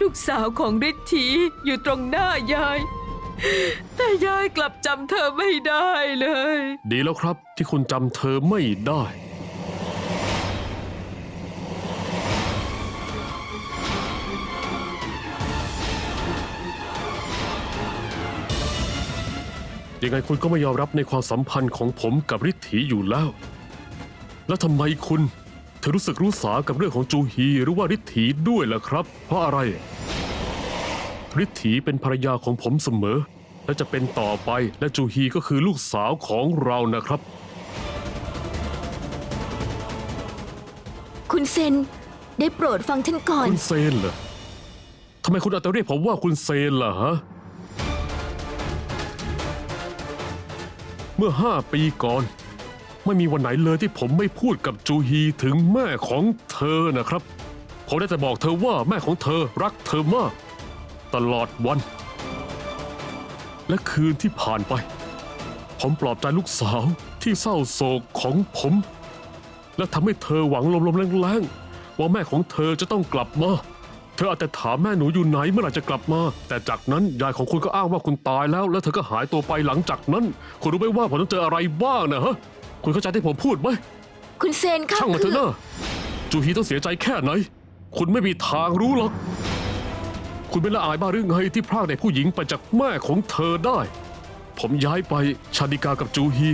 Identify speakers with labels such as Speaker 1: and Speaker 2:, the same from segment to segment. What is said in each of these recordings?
Speaker 1: ลูกสาวของฤทธีอยู่ตรงหน้ายาย แต่ยายกลับจำเธอไม่ได้เลย
Speaker 2: ดีแล้วครับที่คุณจำเธอไม่ได้ ยังไงคุณก็ไม่ยอมรับในความสัมพันธ์ของผมกับฤทธีอยู่แล้ว แล้วทำไมคุณ ถึงรู้สึกรู้สากับเรื่องของจูฮีหรือว่าฤทธีด้วยล่ะครับ เพราะอะไรฤทธีเป็นภรรยาของผมเสมอ และจะเป็นต่อไปและจูฮีก็คือลูกสาวของเรานะครับ
Speaker 3: คุณเซน ได้โปรดฟังฉันก่อน
Speaker 2: คุณเซนเหรอทำไมคุณเอาแต่เรียกผมว่าคุณเซนล่ะฮะ เมื่อห้าปีก่อน ไม่มีวันไหนเลยที่ผมไม่พูดกับจูฮีถึงแม่ของเธอนะครับ ผมได้แต่บอกเธอว่าแม่ของเธอรักเธอมาก ตลอดวัน และคืนที่ผ่านไป ผมปลอบใจลูกสาวที่เศร้าโศกของผม และทำให้เธอหวังลมๆแรงๆว่าแม่ของเธอจะต้องกลับมาเธออาจจะถามแม่หนูอยู่ไหนเมื่อไหร่จะกลับมา แต่จากนั้นยายของคุณก็อ้างว่าคุณตายแล้ว แล้วเธอก็หายตัวไปหลังจากนั้น คุณรู้ไหมว่าผมต้องเจออะไรบ้างนะฮะ คุณเข้าใจที่ผมพูดไหม
Speaker 3: คุณเซนค่ะ
Speaker 2: ช่างมันเถ
Speaker 3: คื
Speaker 2: อะนะจูฮีต้องเสียใจแค่ไหน คุณไม่มีทางรู้หรอก คุณเป็นละอายบ้าหรือไงที่พรากเด็กผู้หญิงไปจากแม่ของเธอได้ ผมย้ายไปชาดิกากับจูฮี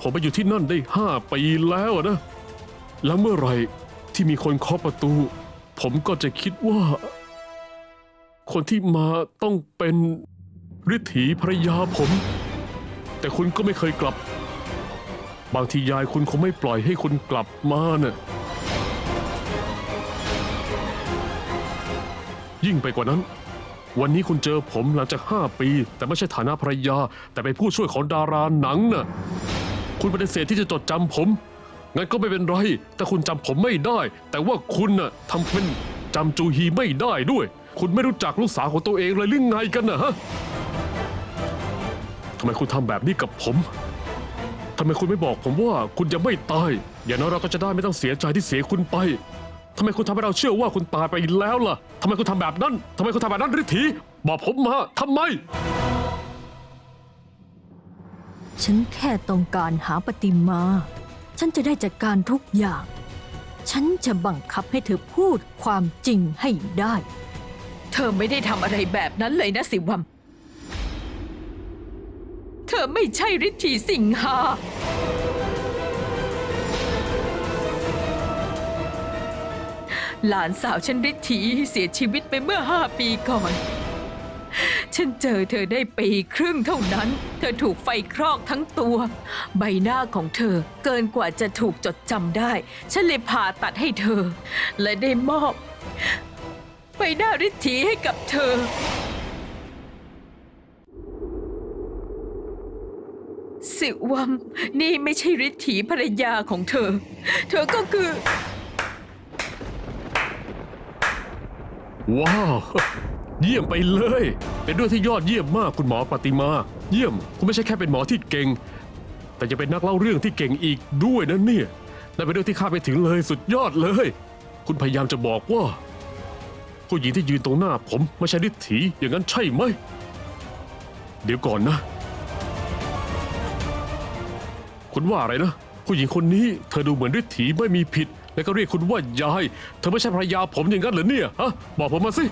Speaker 2: ผมไปอยู่ที่นั่นได้ห้าปีแล้วอะนะ แล้วเมื่อไหร่ที่มีคนเคาะประตู ผมก็จะคิดว่า คนที่มาต้องเป็นฤทธีภรรยาผม แต่คุณก็ไม่เคยกลับ บางทียายคุณคงไม่ปล่อยให้คุณกลับมาน่ะ ยิ่งไปกว่านั้น วันนี้คุณเจอผมหลังจากห้าปี แต่ไม่ใช่ฐานะภรรยา แต่เป็นผู้ช่วยของดาราหนังน่ะ คุณปฏิเสธที่จะจดจำผม งั้นก็ไม่เป็นไร แต่คุณจำผมไม่ได้ แต่ว่าคุณน่ะทำเป็นจำจูฮีไม่ได้ด้วย คุณไม่รู้จักลูกสาวของตัวเองเลยหรือไงกันนะฮะทำไมคุณทำแบบนี้กับผม ทำไมคุณไม่บอกผมว่าคุณยังไม่ตาย อย่างน้อยเราก็จะได้ไม่ต้องเสียใจที่เสียคุณไปทำไมคุณทำให้เราเชื่อว่าคุณตายไปแล้วล่ะทำไมคุณทำแบบนั้นทำไมคุณทำแบบนั้นฤทธีบอกผมมาทำไม
Speaker 4: ฉันแค่ต้องการหาปฏิมา ฉันจะได้จัดการทุกอย่าง ฉันจะบังคับให้เธอพูดความจริงให้ได้
Speaker 1: เธอไม่ได้ทำอะไรแบบนั้นเลยนะสิวัมเธ อไม่ใช่ฤทธีสิงหา หลานสาวฉันฤทธีเสียชีวิตไปเมื่อห้าปีก่อน ฉันเจอเธอได้ปีครึ่งเท่านั้น เธอถูกไฟคลอกทั้งตัว ใบหน้าของเธอเกินกว่าจะถูกจดจำได้ ฉันเลยผ่าตัดให้เธอ และได้มอบ ใบหน้าฤทธีให้กับเธอ สิวัมนี่ไม่ใช่ฤทธีภรรยาของเธอ เธอก็คือ
Speaker 2: ว้าว เยี่ยมไปเลย เป็นเรื่องที่ยอดเยี่ยมมากคุณหมอปฏิมา เยี่ยม คุณไม่ใช่แค่เป็นหมอที่เก่ง แต่ยังเป็นนักเล่าเรื่องที่เก่งอีกด้วยนะเนี่ยนั่นเป็นเรื่องที่คาดไปถึงเลยสุดยอดเลย คุณพยายามจะบอกว่า ผู้หญิงที่ยืนตรงหน้าผมไม่ใช่ฤทธีอย่างนั้นใช่ไหม เดี๋ยวก่อนนะ คุณว่าอะไรนะ ผู้หญิงคนนี้เธอดูเหมือนฤทธีไม่มีผิด แล้วก็เรียกคุณว่ายาย เธอไม่ใช่ภรรยาผมอย่างนั้นเหรอเนี่ยฮะบอกผมมาสิ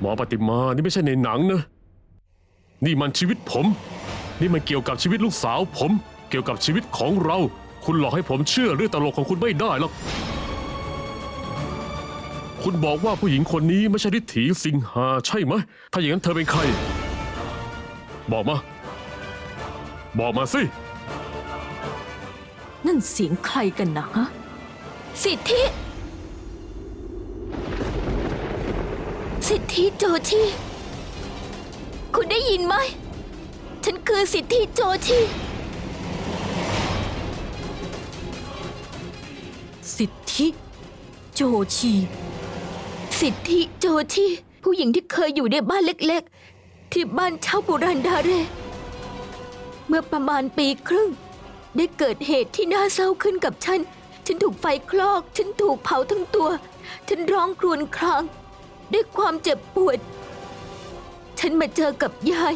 Speaker 2: หมอปฏิมานี่ไม่ใช่ในหนังนะ นี่มันชีวิตผม นี่มันเกี่ยวกับชีวิตลูกสาวผม เกี่ยวกับชีวิตของเรา คุณหลอกให้ผมเชื่อเรื่องตลกของคุณไม่ได้หรอกคุณบอกว่าผู้หญิงคนนี้ไม่ใช่ฤทธีสิงหาใช่ไหม ถ้าอย่างนั้นเธอเป็นใคร บอกมา บอกมาสิ
Speaker 4: นั่นเสียงใครกันนะฮะ
Speaker 3: สิทธิ สิทธิโจชีคุณได้ยินไหม ฉันคือสิทธิโจชี
Speaker 4: สิทธิ โจชี
Speaker 3: สิทธิโจชีผู้หญิงที่เคยอยู่ในบ้านเล็ก ๆ ที่บ้านเช่าโบราณดาเร เมื่อประมาณปีครึ่ง ได้เกิดเหตุที่น่าเศร้าขึ้นกับฉัน ฉันถูกไฟคลอก ฉันถูกเผาทั้งตัว ฉันร้องครวญคราง ด้วยความเจ็บปวด ฉันมาเจอกับยาย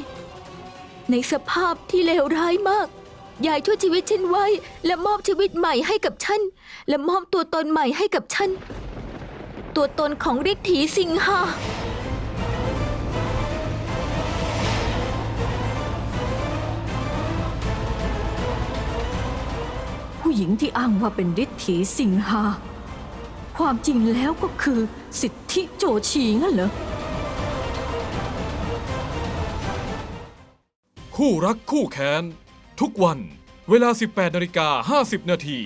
Speaker 3: ในสภาพที่เลวร้ายมาก ยายช่วยชีวิตฉันไว้ และมอบชีวิตใหม่ให้กับฉัน และมอบตัวตนใหม่ให้กับฉัน ตัวตนของฤทธีสิงหา
Speaker 4: หญิงที่อ้างว่าเป็นฤทธีสิงหา ความจริงแล้วก็คือสิทธิโจชีงั้นเหรอ
Speaker 5: คู่รักคู่แค้น ทุกวันเวลา 18นาฬิกา50 นาที